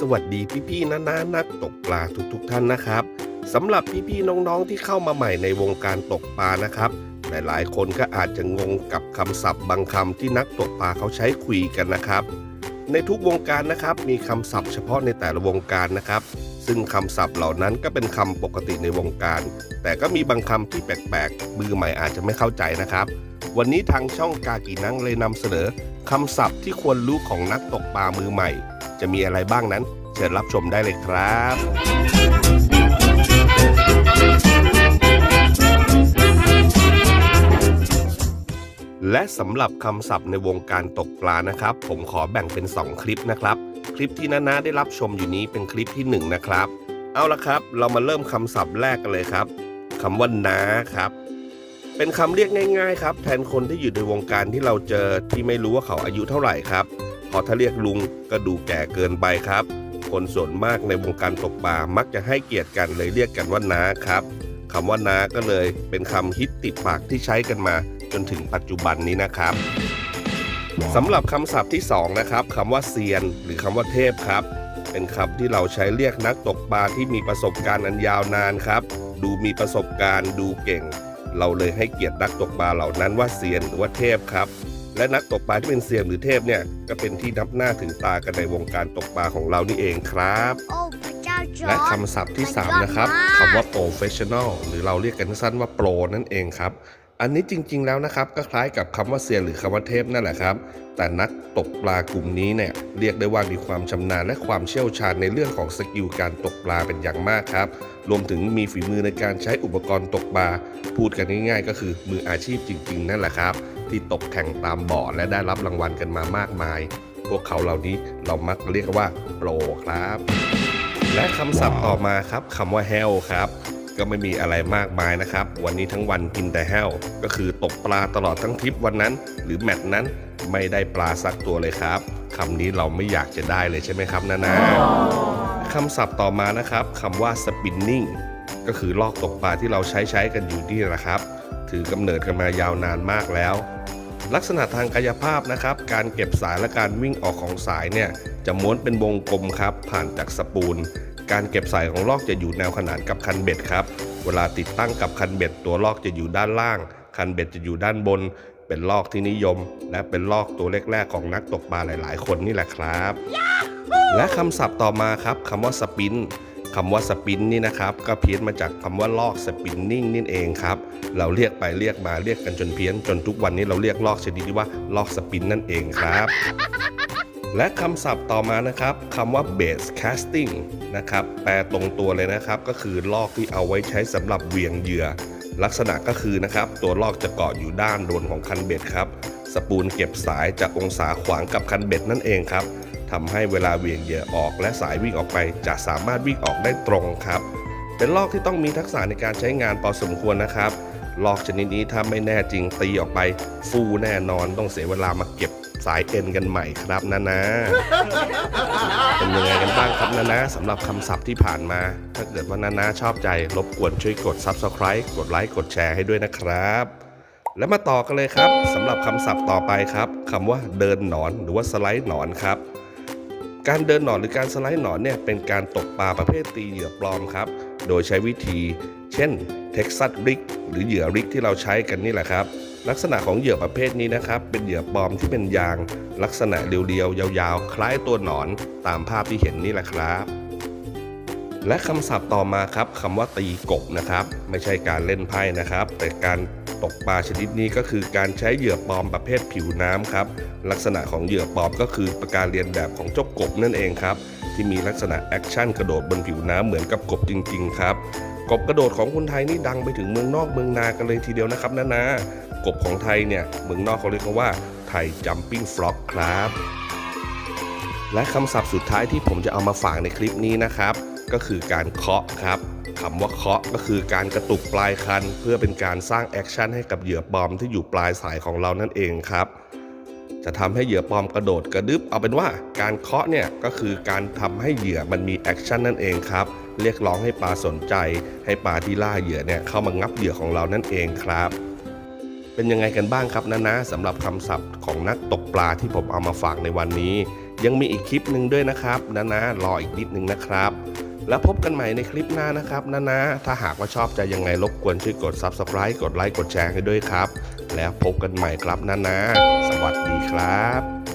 สวัสดีพี่ๆน้าๆนักตกปลาทุกๆท่านนะครับสำหรับพี่ๆน้องๆที่เข้ามาใหม่ในวงการตกปลานะครับหลายๆคนก็อาจจะงงกับคำศัพท์บางคำที่นักตกปลาเขาใช้คุยกันนะครับ ในทุกวงการนะครับมีคำศัพท์เฉพาะในแต่ละวงการนะครับ ซึ่งคำศัพท์เหล่านั้นก็เป็นคำปกติในวงการ แต่ก็มีบางคำที่แปลกๆมือใหม่อาจจะไม่เข้าใจนะครับ วันนี้ทางช่องกากีนังเลยนำเสนอคำศัพท์ที่ควรรู้ของนักตกปลามือใหม่ จะมีอะไรบ้างนั้น เชิญรับชมได้เลยครับและสำหรับคำศัพท์ในวงการตกปลานะครับ ผมขอแบ่งเป็น 2 คลิปนะครับ คลิปที่นานาได้รับชมอยู่นี้เป็นคลิปที่ 1 นะครับ เอาละครับ เรามาเริ่มคำศัพท์แรกกันเลยครับคำว่าน้าครับ เป็นคำเรียกง่าย ๆ ครับ แทนคนที่อยู่ในวงการที่เราเจอที่ไม่รู้ว่าเขาอายุเท่าไหร่ครับ พอถ้าเรียกลุงก็ดูแก่เกินไปครับ คนส่วนมากในวงการตกปลามักจะให้เกียรติกันเลยเรียกกันว่าน้าครับคำว่าน้าก็เลยเป็นคำฮิตติดปากที่ใช้กันมาจนถึงปัจจุบันนี้นะครับสำหรับคำศัพท์ที่สองนะครับคำว่าเซียน หรือคำว่าเทพครับ เป็นคำที่เราใช้เรียกนักตกปลาที่มีประสบการณ์อันยาวนานครับ ดูมีประสบการณ์ ดูเก่ง เราเลยให้เกียรตินักตกปลาเหล่านั้นว่าเซียนหรือว่าเทพครับ และนักตกปลาที่เป็นเซียนหรือเทพเนี่ยก็เป็นที่นับหน้าถึงตากันในวงการตกปลาของเรานี่เองครับ โอ้พระเจ้าจอร์จและคำศัพท์ที่ 3 นะครับสุดยอดมากคำว่า professional หรือเราเรียกกันสั้นๆว่าโปรนั่นเองครับอันนี้จริง ๆ แล้วนะครับก็คล้ายกับคำว่าเซียนหรือคำว่าเทพนั่นแหละครับ แต่นักตกปลากลุ่มนี้เนี่ยเรียกได้ว่ามีความชำนาญและความเชี่ยวชาญในเรื่องของสกิลการตกปลาเป็นอย่างมากครับ รวมถึงมีฝีมือในการใช้อุปกรณ์ตกปลา พูดกันง่ายๆ ก็คือมืออาชีพจริง ๆ นั่นแหละครับ ที่ตกแข่งตามบ่อและได้รับรางวัลกันมามากมาย พวกเขาเหล่านี้เรามักเรียกว่าโปรครับ และคำศัพท์ต่อมาครับคำว่า hell ครับก็ไม่มีอะไรมากมายนะครับ วันนี้ทั้งวันกินแต่ hell ก็คือตกปลาตลอดทั้งทริปวันนั้น หรือแมตช์นั้นไม่ได้ปลาสักตัวเลยครับคำนี้เราไม่อยากจะได้เลยใช่ไหมครับนานาคำศัพท์ต่อมานะครับคำว่า spinning ก็คือลอกตกปลาที่เราใช้ใช้กันอยู่นี่แหละครับ ถือกำเนิดกันมายาวนานมากแล้ว ลักษณะทางกายภาพนะครับ การเก็บสายและการวิ่งออกของสายเนี่ยจะม้วนเป็นวงกลมครับ ผ่านจากสปูล การเก็บสายของลอกจะอยู่แนวขนานกับคันเบ็ดครับ เวลาติดตั้งกับคันเบ็ด ตัวลอกจะอยู่ด้านล่าง คันเบ็ดจะอยู่ด้านบน เป็นลอกที่นิยม และเป็นลอกตัวแรกๆของนักตกปลาหลาย ๆ คนนี่แหละครับ และคำศัพท์ต่อมาครับคำว่าสปิน คำว่าสปินนี่นะครับก็เพี้ยนมาจากคำว่าลอกสปินนิ่งนี่เองครับเราเรียกไปเรียกมาเรียกกันจนเพี้ยน จนทุกวันนี้เราเรียกลอกชนิดที่ว่าลอกสปินนั่นเองครับและคำศัพท์ต่อมานะครับคำว่า base casting นะครับแปลตรงตัวเลยนะครับ ก็คือลอกที่เอาไว้ใช้สำหรับเวียงเหยื่อ ลักษณะก็คือนะครับ ตัวลอกจะเกาะอยู่ด้านโดนของคันเบ็ดครับ สปูลเก็บสายจากองศาขวางกับคันเบ็ดนั่นเองครับ ทำให้เวลาเวียงเหยื่อออกและสายวิ่งออกไป จะสามารถวิ่งออกได้ตรงครับ เป็นลอกที่ต้องมีทักษะในการใช้งานพอสมควรนะครับลอกชนิดนี้ถ้าไม่แน่จริงตีออกไป ฟูแน่นอนต้องเสียเวลามาเก็บสายเอ็นกันใหม่ครับนะนะเป็นยังไงกันบ้างครับนะนะสำหรับคำศัพท์ที่ผ่านมา ถ้าเกิดว่านานาชอบใจรบกวนช่วยกด Subscribe กดไลค์กดแชร์ให้ด้วยนะครับ และมาต่อกันเลยครับสำหรับคำศัพท์ต่อไปครับคำว่าเดินหนอนหรือว่าสไลด์หนอนครับ การเดินหนอนหรือการสไลด์หนอนเนี่ยเป็นการตกปลาประเภทตีเหยื่อปลอมครับ โดยใช้วิธี เช่นเท็กซัสริกหรือเหยื่อริกที่เราใช้กันนี่แหละครับ ลักษณะของเหยื่อประเภทนี้นะครับ เป็นเหยื่อปลอมที่เป็นยาง ลักษณะเรียวๆ ยาวๆ คล้ายตัวหนอนตามภาพที่เห็นนี่แหละครับและคำศัพท์ต่อมาครับคำว่าตีกบนะครับ ไม่ใช่การเล่นไพ่นะครับ แต่การ ตกปลาชนิดนี้ก็คือการใช้เหยื่อปลอมประเภทผิวน้ำครับ ลักษณะของเหยื่อปลอมก็คือประการเรียนแบบของเจ้ากบนั่นเองครับ ที่มีลักษณะแอคชั่นกระโดดบนผิวน้ำเหมือนกับกบจริง ๆ ครับกบกระโดดของคนไทยนี่ดังไปถึงเมืองนอกเมืองนากันเลยทีเดียวนะครับนะนะกบของไทยเนี่ยเมืองนอกเขาเรียกว่าไทยจัมปิ้งฟล็อกครับ และคำศัพท์สุดท้ายที่ผมจะเอามาฝากในคลิปนี้นะครับ ก็คือการเคาะครับ คำว่าเคาะก็คือการกระตุกปลายคัน เพื่อเป็นการสร้างแอคชั่นให้กับเหยื่อปลอมที่อยู่ปลายสายของเรานั่นเองครับ จะทำให้เหยื่อปลอมกระโดดกระดึบเอาเป็นว่าการเคาะเนี่ยก็คือการทำให้เหยื่อมันมีแอคชั่นนั่นเองครับ เรียกร้องให้ปลาสนใจ ให้ปลาที่ล่าเหยื่อเนี่ยเข้ามางับเหยื่อของเรานั่นเองครับเป็นยังไงกันบ้างครับนะนะสำหรับคำศัพท์ของนักตกปลาที่ผมเอามาฝากในวันนี้ ยังมีอีกคลิปหนึ่งด้วยนะครับนะนะรออีกนิดนึงนะครับ แล้วพบกันใหม่ในคลิปหน้านะครับนะนะ ถ้าหากว่าชอบจะยังไงรบกวนช่วยกด Subscribe กดไลค์กดแชร์ให้ด้วยครับ แล้วพบกันใหม่ครับนะนะ สวัสดีครับ